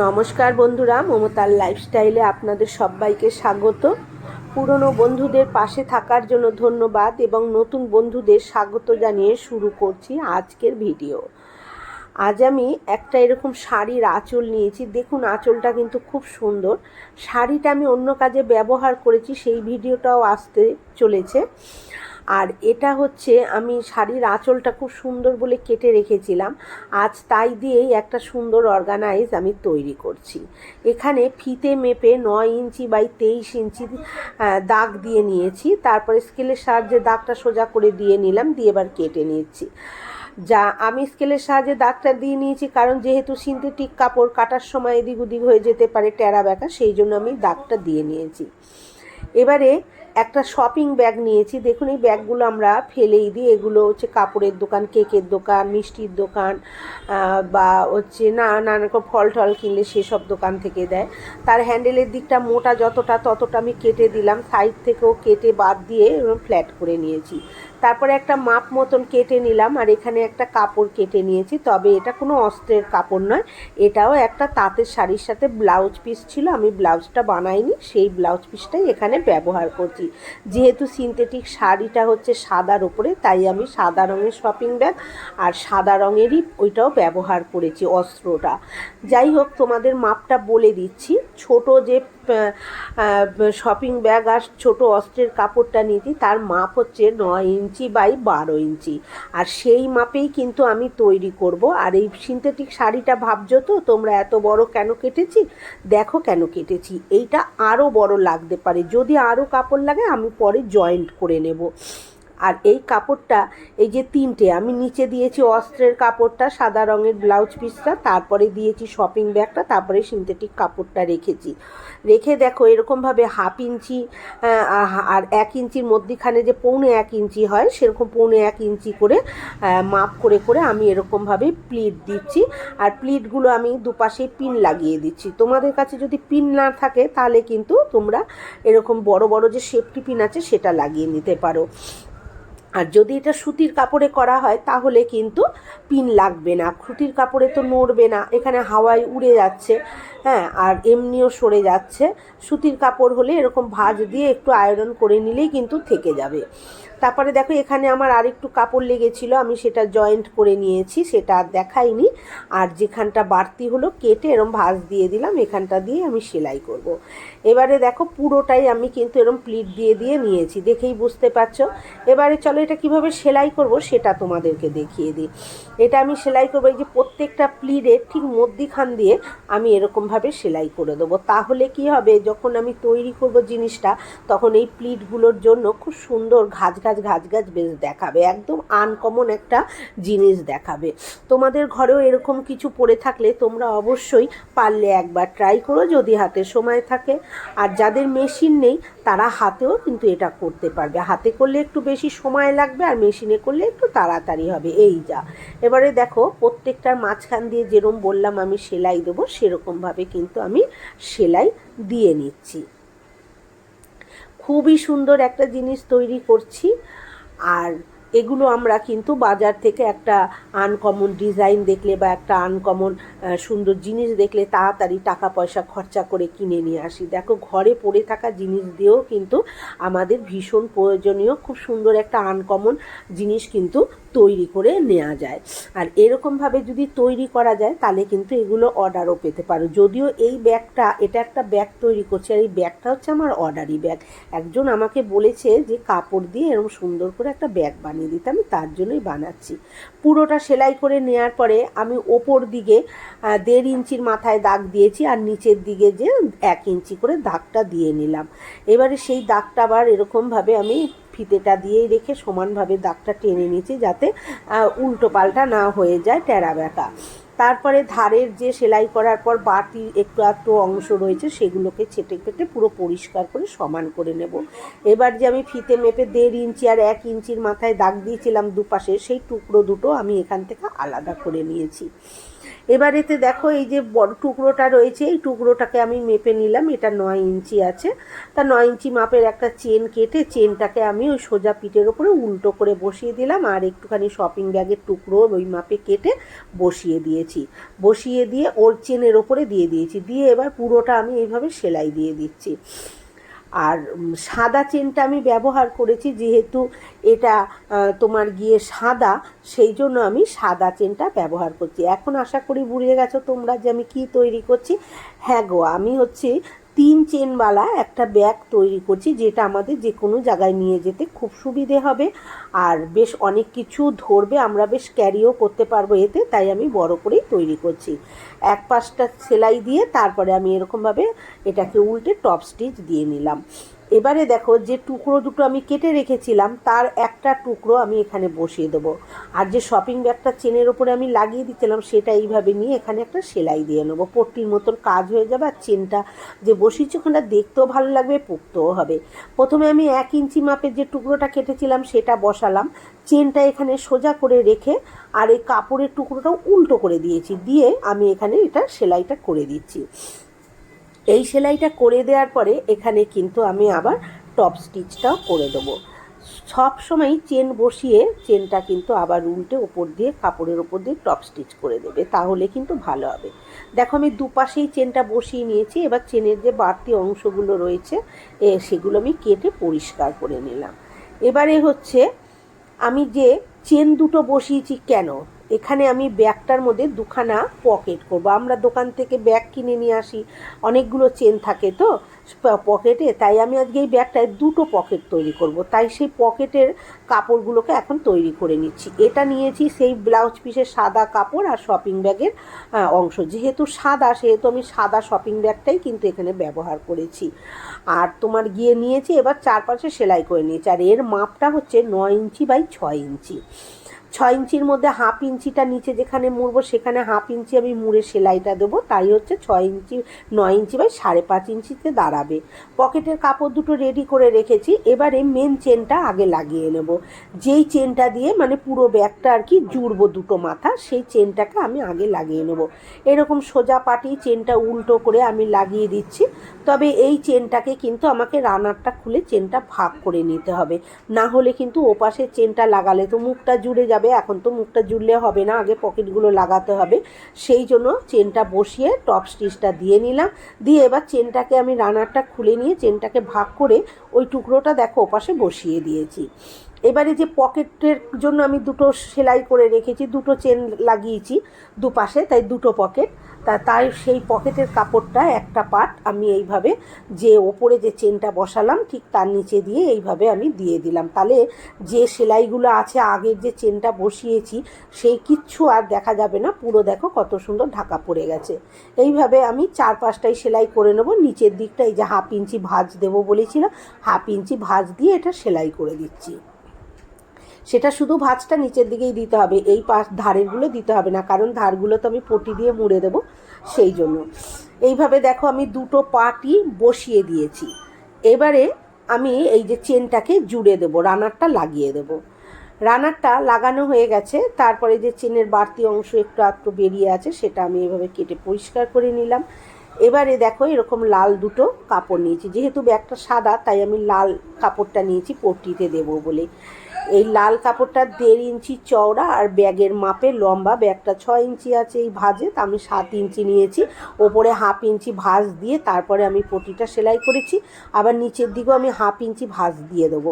নমস্কার বন্ধুরা, মমতার লাইফস্টাইলে আপনাদের সবাইকে স্বাগত। পুরনো বন্ধুদের পাশে থাকার জন্য ধন্যবাদ এবং নতুন বন্ধুদের স্বাগত জানিয়ে শুরু করছি আজকের ভিডিও আজ আমি একটা এরকম শাড়ির আঁচল নিয়েছি। দেখুন, আঁচলটা কিন্তু খুব সুন্দর। শাড়িটা আমি অন্য কাজে ব্যবহার করেছি, সেই ভিডিওটাও আসতে চলেছে। আর এটা হচ্ছে আমি শাড়ির আঁচলটা খুব সুন্দর বলে কেটে রেখেছিলাম। আজ তাই দিয়েই একটা সুন্দর অর্গানাইজ আমি তৈরি করছি। এখানে ফিতে মেপে নয় ইঞ্চি বাই তেইশ ইঞ্চি দাগ দিয়ে নিয়েছি। তারপরে স্কেলের সাহায্যে দাগটা সোজা করে দিয়ে নিলাম, দিয়ে এবার কেটে নিচ্ছি। যা, আমি স্কেলের সাহায্যে দাগটা দিয়ে নিয়েছি কারণ যেহেতু সিনথেটিক কাপড় কাটার সময় এদিক ওদিক হয়ে যেতে পারে, টেরা ব্যাকা সেই জন্য আমি দাগটা দিয়ে নিয়েছি। এবারে একটা শপিং ব্যাগ নিয়েছি। দেখুন, এই ব্যাগগুলো আমরা ফেলেই দিই। এগুলো হচ্ছে কাপড়ের দোকান, কেকের দোকান, মিষ্টির দোকান বা হচ্ছে না, নানা রকম ফল টল কিনলে সেসব দোকান থেকে দেয়। তার হ্যান্ডেলের দিকটা মোটা যতটা, ততটা আমি কেটে দিলাম। সাইড থেকেও কেটে বাদ দিয়ে ফ্ল্যাট করে নিয়েছি। তারপরে একটা মাপ মতন কেটে নিলাম, আর এখানে একটা কাপড় কেটে নিয়েছি। তবে এটা কোনো অস্ত্রের কাপড় নয়, এটাও একটা তাঁতের শাড়ির সাথে ব্লাউজ পিস ছিল, আমি ব্লাউজটা বানাইনি, সেই ব্লাউজ পিসটাই এখানে ব্যবহার করছি। যেহেতু সিনথেটিক শাড়িটা হচ্ছে সাদার ওপরে তাই আমি সাদা রঙের শপিং ব্যাগ আর সাদা রঙেরই ওইটাও ব্যবহার করেছি অস্ত্রটা। যাই হোক, তোমাদের মাপটা বলে দিচ্ছি। ছোট যে শপিং ব্যাগ আর ছোটো অস্ত্রের কাপড়টা নিয়েছি তার মাপ হচ্ছে নয় ইঞ্চি বাই বারো ইঞ্চি। আর সেই মাপেই কিন্তু আমি তৈরি করব। আর এই সিনথেটিক শাড়িটা ভাবছ তো, তোমরা এত বড় কেন কেটেছি? দেখো কেন কেটেছি। এইটা আরও বড় লাগতে পারে। যদি আরও কাপড় লাগে, আমি পরে জয়েন্ট করে নেব। আর এই কাপড়টা, এই যে তিনটে, আমি নিচে দিয়েছি অস্ত্রের কাপড়টা, সাদা রঙের ব্লাউজ পিসটা, তারপরে দিয়েছি শপিং ব্যাগটা, তারপরে সিনথেটিক কাপড়টা রেখেছি। রেখে দেখো এরকমভাবে হাফ ইঞ্চি আর এক ইঞ্চির মধ্যিখানে যে পৌনে এক ইঞ্চি হয়, সেরকম পৌনে এক ইঞ্চি করে মাপ করে করে আমি এরকমভাবে প্লিট দিচ্ছি। আর প্লিটগুলো আমি দুপাশে পিন লাগিয়ে দিচ্ছি। তোমাদের কাছে যদি পিন না থাকে, তাহলে কিন্তু তোমরা এরকম বড় বড় যে সেফটি পিন আছে, সেটা লাগিয়ে নিতে পারো। আর যদি এটা সুতির কাপড়ে করা হয়, তাহলে কিন্তু পিন লাগবে না। সুতির কাপড়ে তো নড়বে না। এখানে হাওয়ায় উড়ে যাচ্ছে হ্যাঁ আর এমনিও সরে যাচ্ছে। সুতির কাপড় হলে এরকম ভাঁজ দিয়ে একটু আয়রন করে নিলেই কিন্তু থেকে যাবে। তারপরে দেখো, এখানে আমার আরেকটু কাপড় লেগেছিল, আমি সেটা জয়েন্ট করে নিয়েছি, সেটা আর দেখাইনি। আর যেখানটা বাড়তি হলো, কেটে এরম ভাঁজ দিয়ে দিলাম, এখানটা দিয়ে আমি সেলাই করব। এবারে দেখো, পুরোটাই আমি কিন্তু এরম প্লিট দিয়ে দিয়ে নিয়েছি, দেখেই বুঝতে পারছ? এবারে চলো, এটা কীভাবে সেলাই করব সেটা তোমাদেরকে দেখিয়ে দিই। এটা আমি সেলাই করব, এই যে প্রত্যেকটা প্লিটের ঠিক মধ্যিখান দিয়ে আমি এরকমভাবে সেলাই করে দেবো। তাহলে কি হবে, যখন আমি তৈরি করব জিনিসটা, তখন এই প্লিটগুলোর জন্য খুব সুন্দর ঘাজ ঘাজ ঘাজ গাছ বেশ দেখাবে, একদম আনকমন একটা জিনিস দেখাবে। তোমাদের ঘরেও এরকম কিছু পড়ে থাকলে তোমরা অবশ্যই পারলে একবার ট্রাই করো যদি হাতে সময় থাকে। আর যাদের মেশিন নেই, তারা হাতেও কিন্তু এটা করতে পারবে। হাতে করলে একটু বেশি সময় লাগবে আর মেশিনে করলে একটু তাড়াতাড়ি হবে। এই যা। এবারে দেখো, প্রত্যেকটার মাঝখান দিয়ে যেরকম বললাম আমি সেলাই দেবো, সেরকমভাবে কিন্তু আমি সেলাই দিয়ে নিচ্ছি। খুবই সুন্দর একটা জিনিস তৈরি করছি। আর এগুলো আমরা কিন্তু বাজার থেকে একটা আনকমন ডিজাইন দেখলে বা একটা আনকমন সুন্দর জিনিস দেখলে তাড়াতাড়ি টাকা পয়সা খরচা করে কিনে নিয়ে আসি। দেখো, ঘরে পড়ে থাকা জিনিস দিয়েও কিন্তু আমাদের ভীষণ প্রয়োজনীয়, খুব সুন্দর একটা আনকমন জিনিস কিন্তু তৈরি করে নেওয়া যায়। আর এরকমভাবে যদি তৈরি করা যায়, তাহলে কিন্তু এগুলো অর্ডারও পেতে পারো। যদিও এই ব্যাগটা, এটা একটা ব্যাগ তৈরি করছে, আর এই ব্যাগটা হচ্ছে আমার অর্ডারি ব্যাগ। একজন আমাকে বলেছে যে কাপড় দিয়ে এরকম সুন্দর করে একটা ব্যাগ বানিয়ে দিতে আমি তার জন্যই বানাচ্ছি। পুরোটা সেলাই করে নেওয়ার পরে আমি ওপর দিকে দেড় ইঞ্চির মাথায় দাগ দিয়েছি আর নিচের দিকে যে এক ইঞ্চি করে দাগটা দিয়ে নিলাম। এবারে সেই দাগটা আবার এরকমভাবে আমি ফিতেটা দিয়েই রেখে সমানভাবে দাগটা টেনে নিয়েছি যাতে উল্টো পাল্টা না হয়ে যায় টেরা ব্যাকা। তারপরে ধারের যে সেলাই করার পর বাটি একটু একটু অংশ রয়েছে, সেগুলোকে ছেটে কেটে পুরো পরিষ্কার করে সমান করে নেব। এবার যে আমি ফিতে মেপে দেড় ইঞ্চি আর এক ইঞ্চির মাথায় দাগ দিয়েছিলাম দুপাশে, সেই টুকরো দুটো আমি এখান থেকে আলাদা করে নিয়েছি। এবার এতে দেখো এই যে বড় টুকরোটা রয়েছে, এই টুকরোটাকে আমি মেপে নিলাম, এটা নয় ইঞ্চি আছে। তা নয় ইঞ্চি মাপের একটা চেন কেটে চেনটাকে আমি ওই সোজা পিঠের ওপরে উল্টো করে বসিয়ে দিলাম, আর একটুখানি শপিং ব্যাগের টুকরো ওই মাপে কেটে বসিয়ে দিয়েছি। বসিয়ে দিয়ে ওর চেনের ওপরে দিয়ে দিয়েছি, দিয়ে এবার পুরোটা আমি এইভাবে সেলাই দিয়ে দিচ্ছি। আর সাদা চেনটা আমি ব্যবহার করেছি যেহেতু এটা তোমার গিয়ে সাদা, সেই জন্য আমি সাদা চেনটা ব্যবহার করছি। এখন আশা করি বুঝে গেছো তোমরা যে আমি কি তৈরি করছি। হ্যাঁ গো, আমি হচ্ছে তিন চেনওয়ালা একটা ব্যাগ তৈরি করছি, যেটা আমাদের যে কোনো জায়গায় নিয়ে যেতে খুব সুবিধে হবে। আর বেশ অনেক কিছু ধরবে, আমরা বেশ ক্যারিও করতে পারব এতে, তাই আমি বড় করেই তৈরি করছি। এক পাশটা সেলাই দিয়ে, তারপরে আমি এরকমভাবে এটাকে উল্টে টপ স্টিচ দিয়ে নিলাম। এবারে দেখো যে টুকরো দুটো আমি কেটে রেখেছিলাম, তার একটা টুকরো আমি এখানে বসিয়ে দেবো। আর যে শপিং ব্যাগটা চেনের ওপরে আমি লাগিয়ে দিচ্ছিলাম, সেটা এইভাবে নিয়ে এখানে একটা সেলাই দিয়ে নেব। পট্টির মতন কাজ হয়ে যাবে আর চেনটা যে বসিয়েছি ওখানটা দেখতেও ভালো লাগবে পোক্তও হবে। প্রথমে আমি এক ইঞ্চি মাপের যে টুকরোটা কেটেছিলাম, সেটা বসালাম। চেনটা এখানে সোজা করে রেখে আর এই কাপড়ের টুকরোটাও উল্টো করে দিয়েছি, দিয়ে আমি এখানে এটা সেলাইটা করে দিচ্ছি। এই সেলাইটা করে দেওয়ার পরে এখানে কিন্তু আমি আবার টপ স্টিচটাও করে দেবো। সব সময় চেন বসিয়ে চেনটা কিন্তু আবার উল্টে ওপর দিয়ে, কাপড়ের ওপর দিয়ে টপ স্টিচ করে দেবে, তাহলে কিন্তু ভালো হবে। দেখো আমি দুপাশেই চেনটা বসিয়ে নিয়েছি, এবার চেনের যে বাড়তি অংশগুলো রয়েছে, এ সেগুলো আমি কেটে পরিষ্কার করে নিলাম। এবারে হচ্ছে আমি যে চেন দুটো বসিয়েছি কেন এখানে আমি ব্যাগটার মধ্যে দুখানা পকেট করব। আমরা দোকান থেকে ব্যাগ কিনে নিয়ে আসি, অনেকগুলো চেন থাকে তো পকেটে, তাই আমি আজকে এই ব্যাগটায় দুটো পকেট তৈরি করব। তাই সেই পকেটের কাপড়গুলোকে এখন তৈরি করে নিচ্ছি। এটা নিয়েছি সেই ব্লাউজ পিসের সাদা কাপড় আর শপিং ব্যাগের অংশ। যেহেতু সাদা, সেহেতু আমি সাদা শপিং ব্যাগটাই কিন্তু এখানে ব্যবহার করেছি। আর তোমার গিয়ে নিয়েছি, এবার চারপাশে সেলাই করে নিয়েছি। আর এর মাপটা হচ্ছে নয় ইঞ্চি বাই ছয় ইঞ্চি। ছয় ইঞ্চির মধ্যে হাফ ইঞ্চিটা নিচে যেখানে মুড়বো, সেখানে হাফ ইঞ্চি আমি মুড়ে সেলাইটা দেবো। তাই হচ্ছে ছয় ইঞ্চি, নয় ইঞ্চি বাই সাড়ে পাঁচ ইঞ্চিতে দাঁড়াবে। পকেটের কাপড় দুটো রেডি করে রেখেছি। এবারে মেন চেনটা আগে লাগিয়ে নেব। যেই চেনটা দিয়ে মানে পুরো ব্যাগটা আর কি জুড়বো দুটো মাথা, সেই চেনটাকে আমি আগে লাগিয়ে নেব। এরকম সোজা পাটি চেনটা উল্টো করে আমি লাগিয়ে দিচ্ছি। তবে এই চেনটাকে কিন্তু আমাকে রানারটা খুলে চেনটা ভাগ করে নিতে হবে। না হলে কিন্তু ওপাশের চেনটা লাগালে তো মুখটা জুড়ে যাবে। এখন তো মুখটা জুড়লে হবে না, আগে পকেটগুলো লাগাতে হবে। সেই জন্য চেনটা বসিয়ে টপ স্টিচটা দিয়ে নিলাম। দিয়ে এবার চেনটাকে আমি রানারটা খুলে নিয়ে, চেনটাকে ভাগ করে ওই টুকরোটা দেখো ওপাশে বসিয়ে দিয়েছি। এবারে যে পকেটের জন্য আমি দুটো সেলাই করে রেখেছি, দুটো চেন লাগিয়েছি দুপাশে, তাই দুটো পকেট। তা তাই সেই পকেটের কাপড়টা একটা পার্ট আমি এইভাবে যে ওপরে যে চেনটা বসালাম, ঠিক তার নিচে দিয়ে এইভাবে আমি দিয়ে দিলাম। তাহলে যে সেলাইগুলো আছে, আগের যে চেনটা বসিয়েছি, সেই কিচ্ছু আর দেখা যাবে না। পুরো দেখো কত সুন্দর ঢাকা পড়ে গেছে। এইভাবে আমি চার পাঁচটাই সেলাই করে নেব। নিচের দিকটা এই যে হাফ ইঞ্চি ভাঁজ দেবো বলেছিলাম হাফ ইঞ্চি ভাঁজ দিয়ে এটা সেলাই করে দিচ্ছি। সেটা শুধু ভাঁজটা নিচের দিকেই দিতে হবে, এই পাশ ধারেরগুলো দিতে হবে না, কারণ ধারগুলো তো আমি পটি দিয়ে মুড়ে দেবো সেই জন্য। এইভাবে দেখো আমি দুটো পাটি বসিয়ে দিয়েছি। এবারে আমি এই যে চেনটাকে জুড়ে দেবো, রানারটা লাগিয়ে দেবো। রানারটা লাগানো হয়ে গেছে, তারপরে যে চেনের বাড়তি অংশ একটু একটু বেরিয়ে আছে, সেটা আমি এভাবে কেটে পরিষ্কার করে নিলাম। এবারে দেখো এরকম লাল দুটো কাপড় নিয়েছি, যেহেতু ব্যাগটা সাদা, তাই আমি লাল কাপড়টা নিয়েছি পট্টিতে দেবো বলে। এই লাল কাপড়টা দেড় ইঞ্চি চওড়া আর ব্যাগের মাপে লম্বা। ব্যাগটা ছয় ইঞ্চি আছে এই ভাঁজে, তা আমি সাত ইঞ্চি নিয়েছি। ওপরে হাফ ইঞ্চি ভাঁজ দিয়ে তারপরে আমি পটিটা সেলাই করেছি। আবার নিচের দিকেও আমি হাফ ইঞ্চি ভাঁজ দিয়ে দেবো।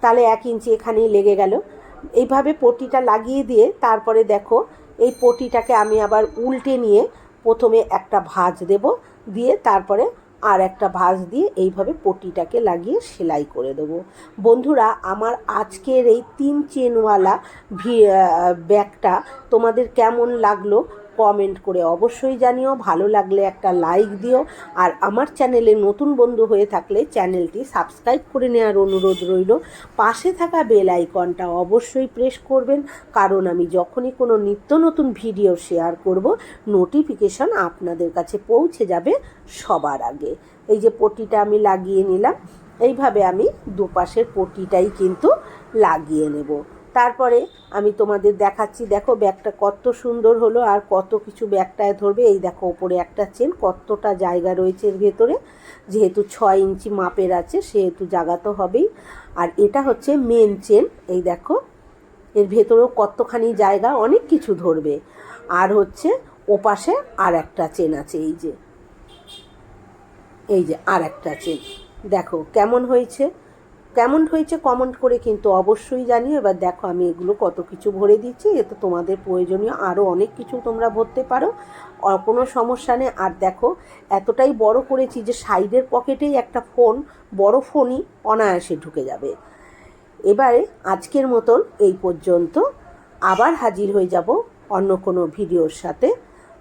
তাহলে এক ইঞ্চি এখানেই লেগে গেল। এইভাবে পটিটা লাগিয়ে দিয়ে তারপরে দেখো, এই পটিটাকে আমি আবার উল্টে নিয়ে প্রথমে একটা ভাঁজ দেব। দিয়ে তারপরে আর একটা ভাঁজ দিয়ে এইভাবে পটিটাকে লাগিয়ে সেলাই করে দেব। বন্ধুরা, আমার আজকের এই তিন চেনওয়ালা ভি ব্যাগটা তোমাদের কেমন লাগল কমেন্ট করে অবশ্যই জানিও। ভালো লাগলে একটা লাইক দিও। আর আমার চ্যানেলে নতুন বন্ধু হয়ে থাকলে চ্যানেলটি সাবস্ক্রাইব করে নেওয়ার অনুরোধ রইল। পাশে থাকা বেল আইকনটা অবশ্যই প্রেস করবেন, কারণ আমি যখনই কোনো নিত্য নতুন ভিডিও শেয়ার করব নোটিফিকেশন আপনাদের কাছে পৌঁছে যাবে সবার আগে। এই যে পটিটা আমি লাগিয়ে নিলাম, এইভাবে আমি দুপাশের পটিটাই কিন্তু লাগিয়ে নেব। তারপরে আমি তোমাদের দেখাচ্ছি, দেখো ব্যাগটা কত সুন্দর হলো আর কত কিছু ব্যাগটায় ধরবে। এই দেখো ওপরে একটা চেন, কতটা জায়গা রয়েছে এর ভেতরে। যেহেতু ছয় ইঞ্চি মাপের আছে, সেহেতু জায়গা তো হবেই। আর এটা হচ্ছে মেন চেন এই দেখো। এর ভেতরেও কতখানি জায়গা, অনেক কিছু ধরবে। আর হচ্ছে ওপাশে আর একটা চেন আছে, এই যে। এই যে আর একটা চেন। দেখো কেমন হয়েছে? কেমন হয়েছে কমেন্ট করে কিন্তু অবশ্যই জানিও। এবার দেখো, আমি এগুলো কত কিছু ভরে দিচ্ছি। এতে তোমাদের প্রয়োজনীয় আরও অনেক কিছু তোমরা ভরতে পারো। কোনো সমস্যা নেই। আর দেখো, এতটাই বড় করেছি যে সাইডের পকেটেই একটা ফোন, বড় ফোনই অনায়াসে ঢুকে যাবে। এবারে আজকের মতন এই পর্যন্ত। আবার হাজির হয়ে যাব অন্য কোনো ভিডিওর সাথে।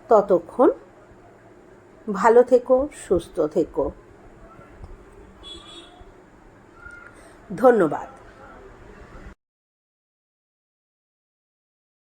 ততক্ষণ ভালো থেকো, সুস্থ থেকো। ধন্যবাদ।